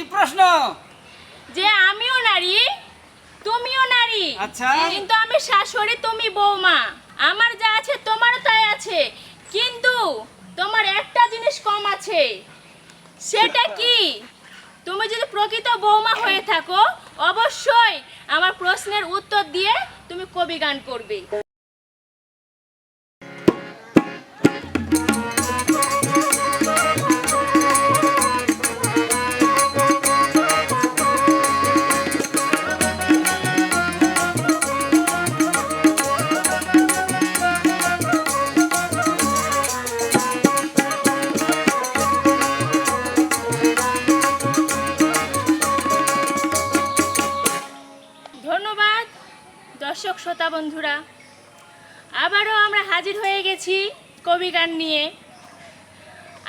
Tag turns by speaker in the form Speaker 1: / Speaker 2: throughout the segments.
Speaker 1: কি প্রশ্ন?
Speaker 2: যে আমিও নারী তুমিও নারী।
Speaker 1: আচ্ছা।
Speaker 2: কিন্তু আমি শাশুড়ি তুমি বৌমা। আমার যা আছে তোমারও তাই আছে। কিন্তু তোমার একটা জিনিস কম আছে। সেটা কি? তুমি যদি প্রকৃত বৌমা হয়ে থাকো অবশ্যই আমার প্রশ্নের উত্তর দিয়ে তুমি কবি গান করবে। বন্ধুরা। আবারও আমরা হাজির হয়ে গেছি কবি গান নিয়ে।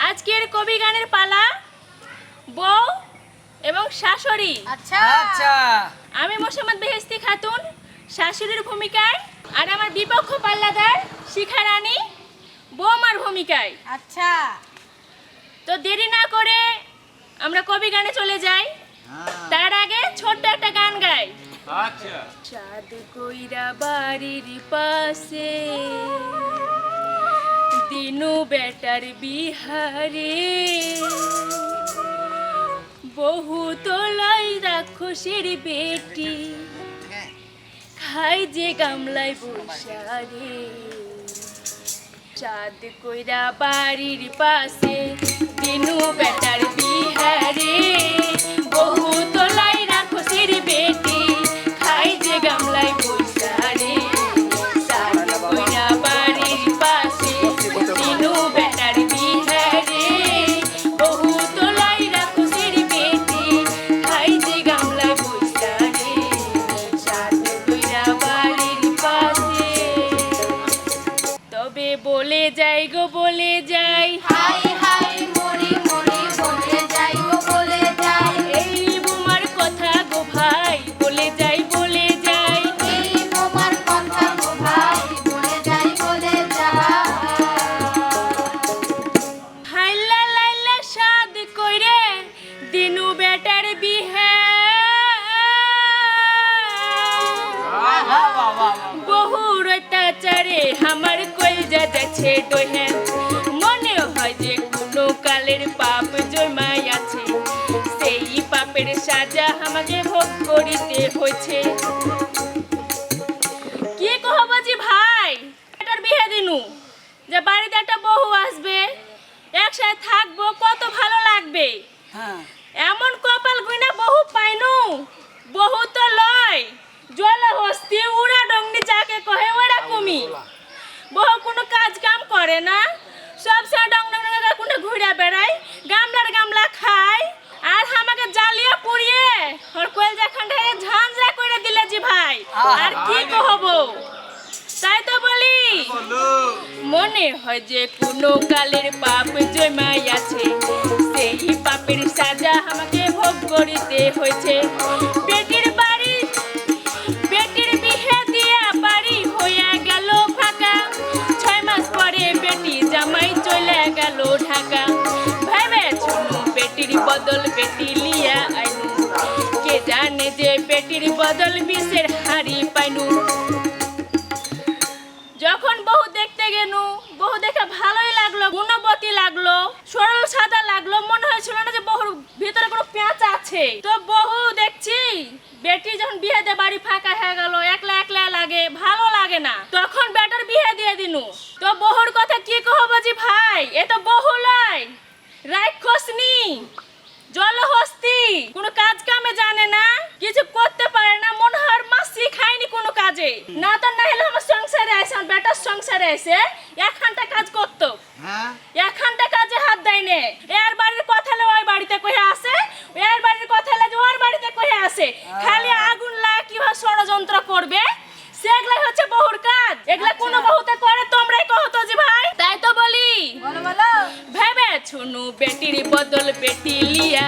Speaker 2: আজকের কবি গানের পালা বউ এবং শাশুড়ি।
Speaker 3: আচ্ছা।
Speaker 1: আচ্ছা।
Speaker 2: আমি মোসাম্মদ বেহেস্তি খাতুন শাশুড়ির ভূমিকায় আর আমার বিপক্ষ পাল্লাদার শিখা রানী বৌমার ভূমিকায়।
Speaker 3: আচ্ছা।
Speaker 2: তো দেরি না করে আমরা কবি গানে চলে যাই। তার আগে ছোট্ট একটা গান গাই।
Speaker 1: আচ্ছা।
Speaker 2: চাঁদ কইরা বাড়ির পাশে, দিনু বেটার বিহারে। বহু তোলাই রাক্ষসের বেটি, খাই যে গামলায় বসারে চাঁদ কইরা বাড়ির পাশে, দিনু বেটার বিহারে। অত্যাচারে আমার কলজা যাচ্ছে ডোহে মনে হয় যে কোনো কালের পাপ জমাই আছে। সেই পাপের সাজা আমাকে ভোগ করিতে হয়েছে। কি কহব জি ভাই? এটার বিয়ে দিনু। যে বাড়িতে একটা বহু আসবে একসাথে থাকব কত ভালো লাগবে।
Speaker 1: হ্যাঁ।
Speaker 2: এমন কপাল গুইনা বহু পাইনু। বহু তো লয়। জল হস্তি উড়া ডংনি যাকে কহে ওরা কুমি বহু কোনো কাজ কাম করে না? সব সে ডং ডং ডং করে কোনে ঘুরে বেড়ায়? গামলার গামলা খায়। আর আমাকে জ্বালিয়ে পুড়িয়ে ওর কোয়েল যখন ঝাঁঝরা করে দিলে জি ভাই। আর কি কহবো? তাই তো বলি। মনে হয় যে কোনো কালের পাপ জমাই আছে সেই পাপের সাজা আমাকে ভোগ করিতে হয়েছে। জানে যে পেটির বদল বিষের হাড়ি পাইনু। যখন বহু দেখতে গেনু বহু দেখে ভালোই লাগল, গুণবতী লাগল, সরল সাদা লাগল, মনে হয়েছিল না যে বহুর ভিতরে কোনো পেঁচ আছে। তো বহু দেখছি, বেটি যখন বিয়ে দিয়ে বাড়ি ফাঁকা হয়ে গেল, একলা একলা লাগে, ভালো লাগে না। তখন বেটার বিয়ে দিয়ে দিনু। তো বহুর কথা কি কহবো জি ভাই? এ তো বহু লয় রাক্ষসনি, জলহস্তি, কোনো কাজ কামে না কিছু করতে পারে না মনে হয় মাসি খায়নি কোনো কাজে। না তো না হলে আমার সংসারে আসে আমার বেটার সংসারে এসে একখানটা কাজ করতো।
Speaker 1: হ্যাঁ?
Speaker 2: একখানটা কাজে হাত দেয় নে। এর বাড়ির কথা হলে ওই বাড়িতে কহে আসে এর বাড়ির কথা হলে ওর বাড়িতে কহে আসে। খালি আগুন লাগা কীভাবে ষড়যন্ত্র করবে? সেগুলা হচ্ছে বহুর কাজ। এগুলা কোনো বহুতে করে তোমরাই কহো তো জি ভাই। তাই তো বলি।
Speaker 3: বলো বলো।
Speaker 2: ভেবে ছুনু বেটির বদল বেটি লিয়া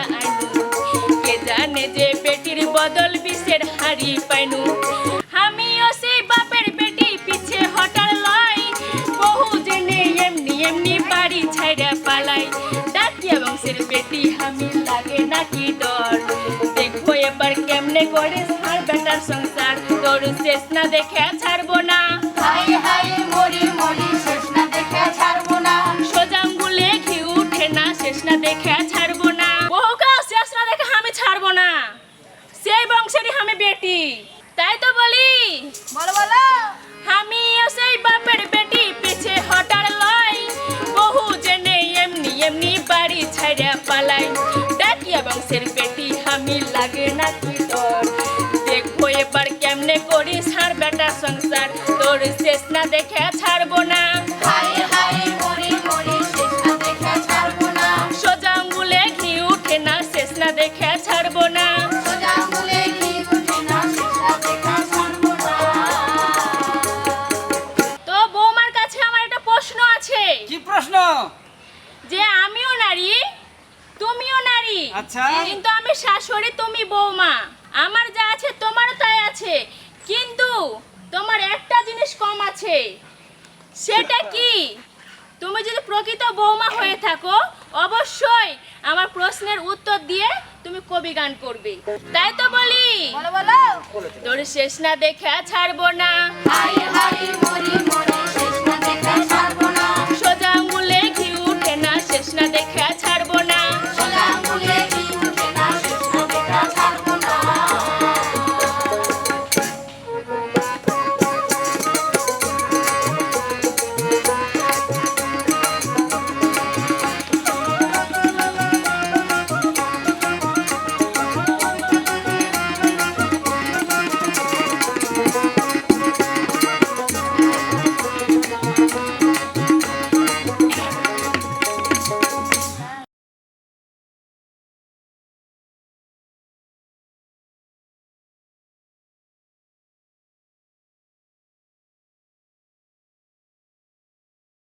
Speaker 2: পাইনু। আমিও বাপের বেটি, পিছে বহু এমনি এমনি বাড়ি পালাই। বেটি, আমি দেখব এবার কেমনে করে বেটার সংসার। তোর শেষ না দেখে ছাড়বো না। ছাইড়া ডাকি বংশের পেটি আমি লাগে না কি তোর। দেখব এবার কেমনে করি সার বেটা সংসার। তোর শেষ না দেখে ছাড়বো না।
Speaker 1: আচ্ছা।
Speaker 2: কিন্তু আমি শাশুড়ি তুমি বৌমা। আমার যা আছে তোমারও তাই আছে। কিন্তু তোমার একটা জিনিস কম আছে। সেটা কি? তুমি যদি প্রকৃত বৌমা হয়ে থাকো অবশ্যই আমার প্রশ্নের উত্তর দিয়ে তুমি কবি গান করবে। তাই তো বলি?
Speaker 3: বলো বলো।
Speaker 2: তোর শেষ না দেখে ছাড়বো না।
Speaker 3: হাই হাই মরি মরি শেষ না দেখে ছাড়বো না।
Speaker 2: সোজা আঙুলে ঘি উঠে না শেষ না দেখে